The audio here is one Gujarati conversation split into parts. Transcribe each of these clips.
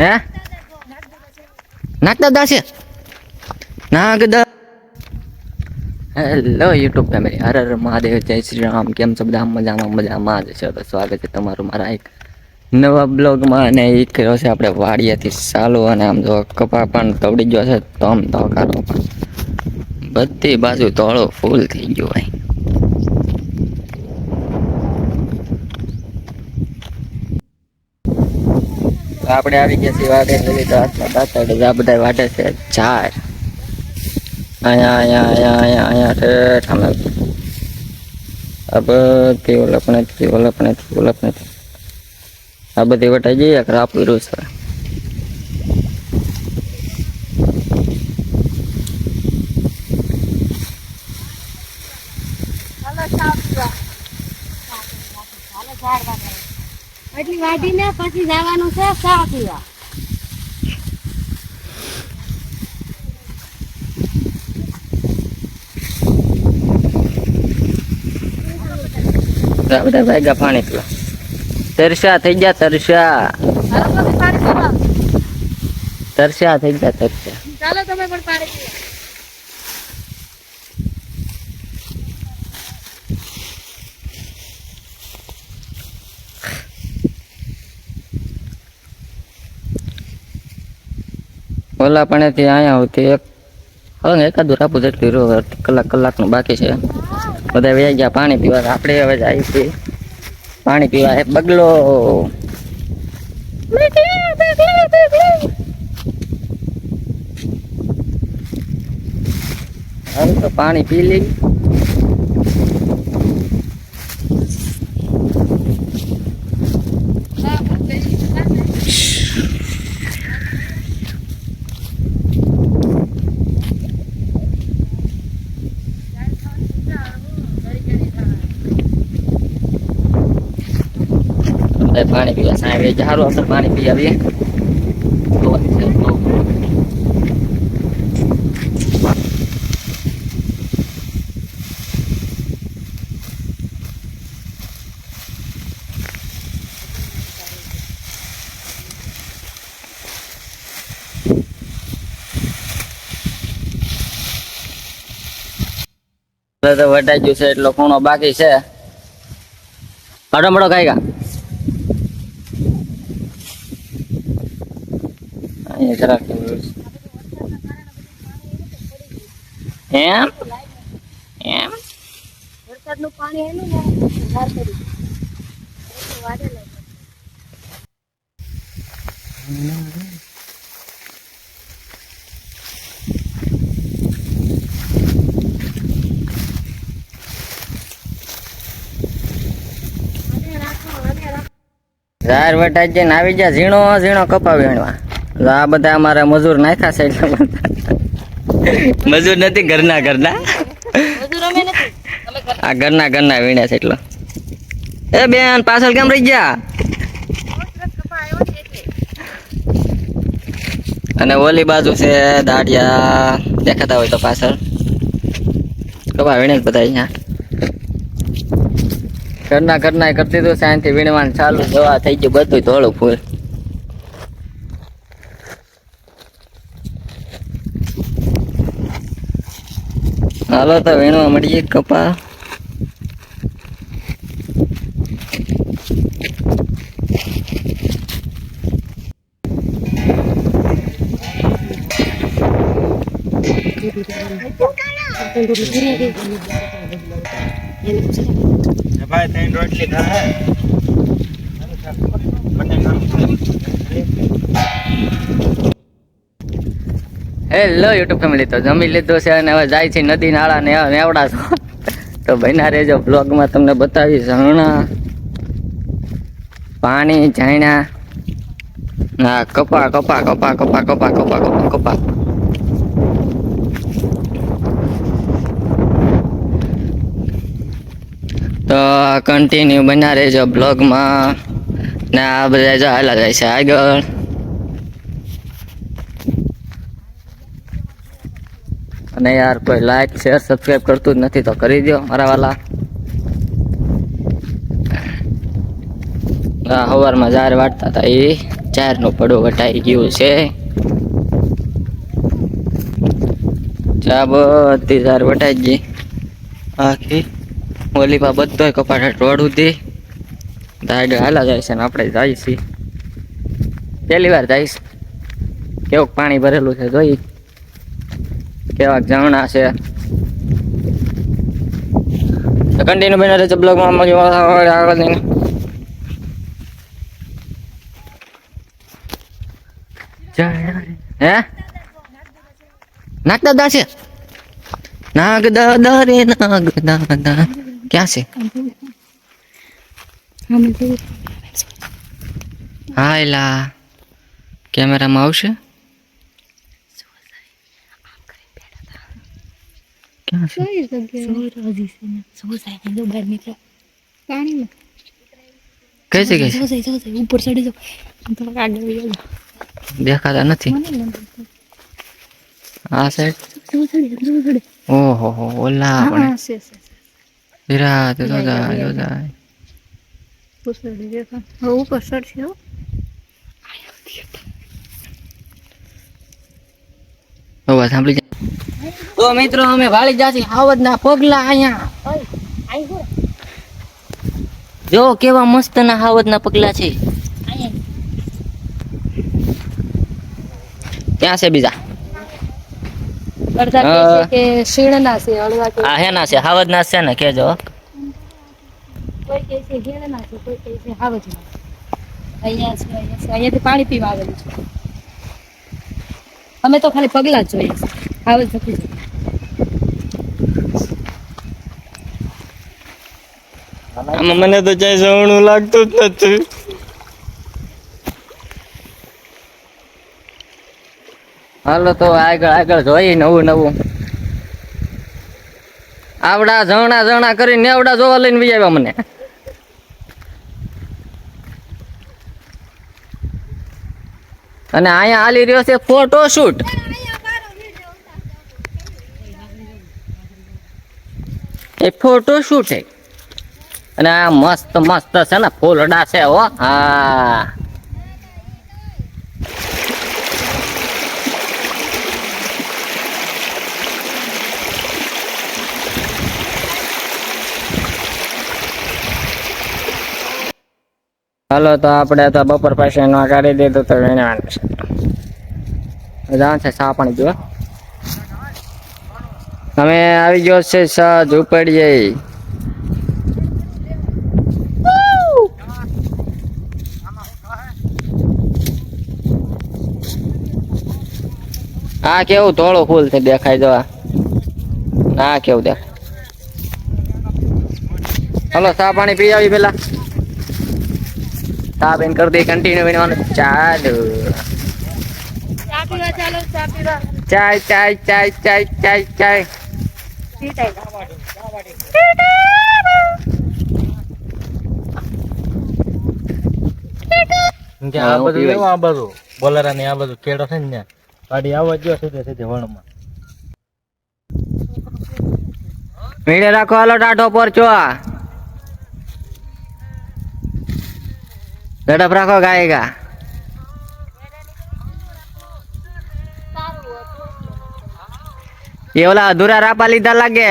હે? નાખતા દાસે. Nagda hello YouTube family Har Har Mahadev, જય શ્રી રામ. કેમ છો બધા? મજામાં મજામાં જ છે. સ્વાગત છે તમારું મારા એક નવા બ્લોગમાં અને એ કર્યો છે આપણે વાડિયાથી ચાલુ અને આમ જો કપા પણ તવડી ગયો છે તો આમ તો કાઢો પણ. બધી બાજુ તોળો, ફૂલ થઈ ગયો ભાઈ. આપણે આવી ગયા છીએ વાડે લીધી તો હાથમાં દાંતા એટલે આ બધા વાટે છે. ઝાડ અહીંયા અહીંયા અહીંયા અહીંયા અહીંયા ઠેઠ અમે આ બધી ઓલપ નથી ઓલપ નથી ઓલપ નથી. આ બધી વટાઈ જઈએ કે રાપી રહ્યું છે એટલી વાઢીને પછી જવાનું છે ચા પીવા. બધા ભાગ્યા પાણી પીવા. તરસ્યા થઈ ગયા તરસ્યા. તરસ્યા થઈ ગયા તરસ્યા. ચાલો તમે પણ પાણી પીવા. ઓલા પણ થી અહીંયા આવતી એક હવે એકાદું રાપુ જેટલી રહ્યો અડધી કલાક કલાકનું બાકી છે. બધા વ્યાઈ ગયા, પાણી પીવા. આપણે હવે જાય છીએ. પાણી પીવા. એ બગલો. હવે તો પાણી પી લઈ આપણે પાણી પીવા સાંભળીએ સારું આપણે પાણી પી આવીએ. વટાઈ ગયું છે, એટલો ખૂણો બાકી છે. કાઢો મળો કાંઈ પાણી ઝાર વટાઈ જઈને આવી જા ઝીણો ઝીણો કપા વીણવા આ બધા અમારા મજૂર નાખ્યા છે એટલે મજૂર નથી ઘરના ઘરના. આ ઘરના ઘરના વીણ્યા છે એટલો. એ બેન પાછળ કેમ રહી ગયા? અને ઓલી બાજુ છે દાડિયા. દેખાતા હોય તો પાછળ. કપા વીણે જ બધા અહીંયા. ઘરના ઘરના કરતી દીધું શાંતિ વીણવાનું ચાલુ દવા થઈ ગયું બધું ધોળું ફૂલ. હાલો તો વેણવા મળીએ કપા. ત્રણ रोड सीधा હે હેલો યુટ્યુબ ફેમિલી તો જમી લીધું છે અને હવે જાય છે નદી, નાળા ને નેવડા છો તો. બન્યા રહેજો બ્લોગમાં તમને બતાવી ઝરણા પાણી, ઝાયણા. ના કપા કપા કપા કપા કપા કપા કપા કપા. તો કન્ટિન્યુ બના રહેજો બ્લોગમાં ને આ બધા જો હાલા જાય છે આગળ. અને યાર કોઈ લાઈક શેર સબસ્ક્રાઈબ કરતું જ નથી તો કરી દો મારા વાલા. સવારમાં જાર વાટતા હતા એ ચારનું પડો વટાઈ ગયું છે. ચા બધી જાર વટાઈ ગઈ. આખી ઓલી પા બધો કપાટ રોડ ઉધી આગળ હાલા જાય છે ને આપણે જાય છીએ. પહેલી વાર જઈશ કેવું પાણી ભરેલું છે જોઈ. કેવાક ઝરણા છે. કન્ટિન્યુ બને રહેશે બ્લોગમાં આગળ જઈને. હે? નાગ દાદા છે? નાગ દાદા રે નાગ દાદા ક્યાં છે? હા એલા કેમેરામાં આવશે? ક્યાં છે કઈ છે કઈ છે? ઉપર ચડી જાઓ. થોડાક આગળ વહી દેખાતા નથી. આ સાઈડ. ઓહો હો ઓલા છે, છે. વિરાટ તો ઉપર ચડી હો. અવાજ સાંભળી જાય તો મિત્રો અમે વાળી જાસી હાવજ ના પગલા અહીંયા. જો. કેવા મસ્ત ના હાવજ ના પગલા છે. ક્યાં છે બીજા? હાવજના અમે તો ખાલી પગલા જ જોઈએ નથી જોતા. આમાં મને તો ચાય સવણું લાગતું જ નથી. હાલો તો આગળ આગળ જોઈએ નવું નવું. આવડા ઝણા ઝણા કરીને આવડા જોવા લઈને બી આવ્યા મને. અને અહીંયા હાલી રહ્યો છે ફોટો શૂટ. એ ફોટો શૂટ છે? અને આ મસ્ત મસ્ત છે ને, ફૂલડા છે હો. હા. હાલો, તો આપણે તો બપોર પાસે કાઢી દીધું તો વાંધો છે. જાણ છે સા પાણી અમે આવી ગયો છે સા ઝૂંપડીએ આ કેવું ધોળું ફૂલ છે દેખાય જવા. આ. કેવું દેખાય. હલો ચા પાણી પી આવી પેલા? ચા બેન કરી દે કન્ટિન્યુ બનવાનું ચાલુ. ચા ચાય ચાય ચાય ચાય ચાય ચાય. આ બધું. આ બધું બોલેરા ને આ બધું કેડો છે ને ગાડી આવવા જો સીધે સીધે વણમાં. મીડે રાખો હાલો ટાઢો પર છો ઝડપ રાખો ગાયગા. એ ઓલા અધૂરા રાપા લીધા લાગે.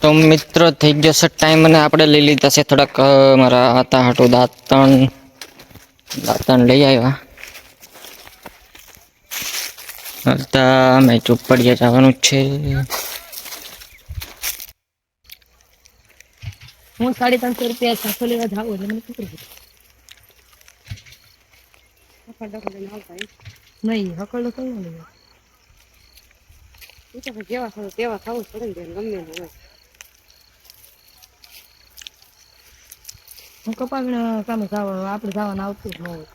તો મિત્રો, થઈ ગયો છે ટાઈમ અને આપણે લઈ લીધા છે થોડાક મારા હતા હાટું દાંતણ. દાંતણ લઈ આવ્યા. હાલતા અમે ચોપડીએ જવાનું જ છે હું સાડી ત્રણસો રૂપિયા છસો લેવા જાઉં એટલે મને પકડી દીધું. નહીં હકડો તો ન લેવા એ તો પછી જેવા ખાવ તેવા ખાવું જ પડે ને ગમે એનું હોય હું કપાવીને કામે જવા આપણે જવાનું આવતું જ ન હોય